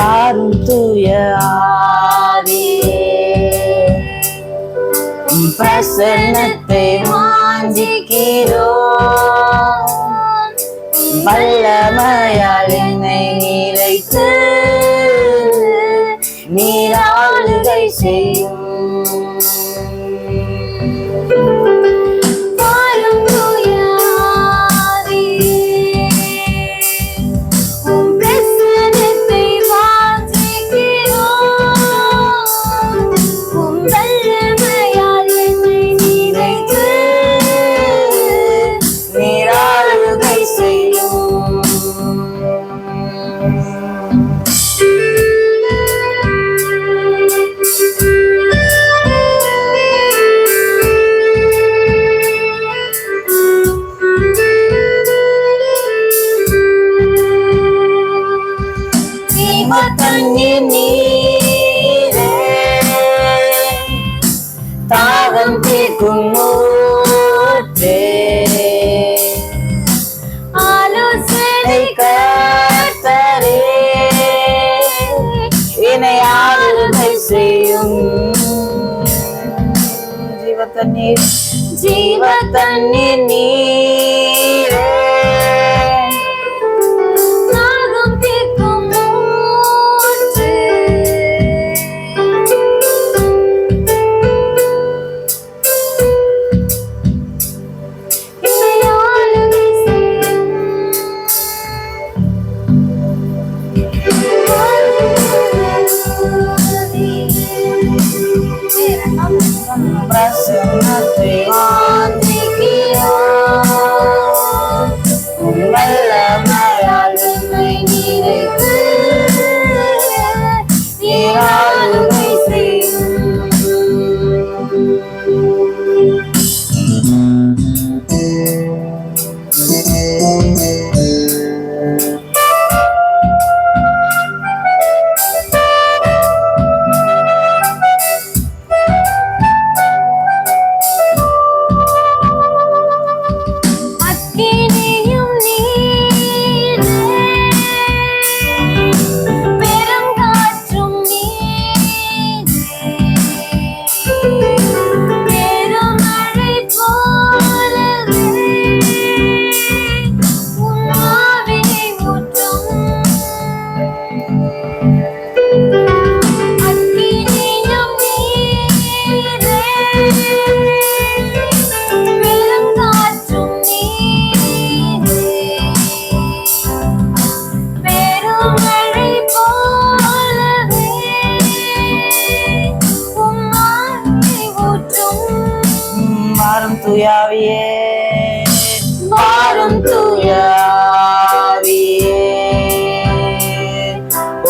பாரும் தூய ஆவியே பிரசன்னத்தை வாஞ்சிக்கிறோம். வல்லமய தாகம் தீர்க்கும் நூற்றே. ಜೀವತನ್ನೇ ನೀ Dewa தூயாவியே மாறும் தூயாவியே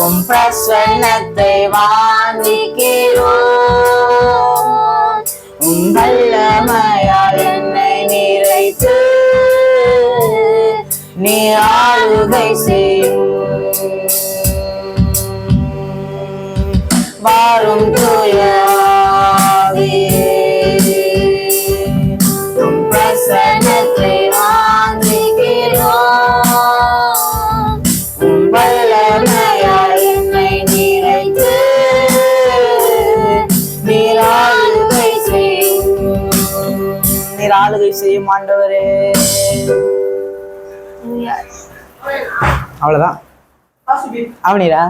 உம் பிரசன்னத்தை வாங்கிக்கிறோம் உம் வல்லமையால் என்னை நிறைத்து நீ ஆளுகை செய்யும். வாரும் தூயா செய்யும் ஆண்டவரே. அவ்வளோதான் அவனிரா?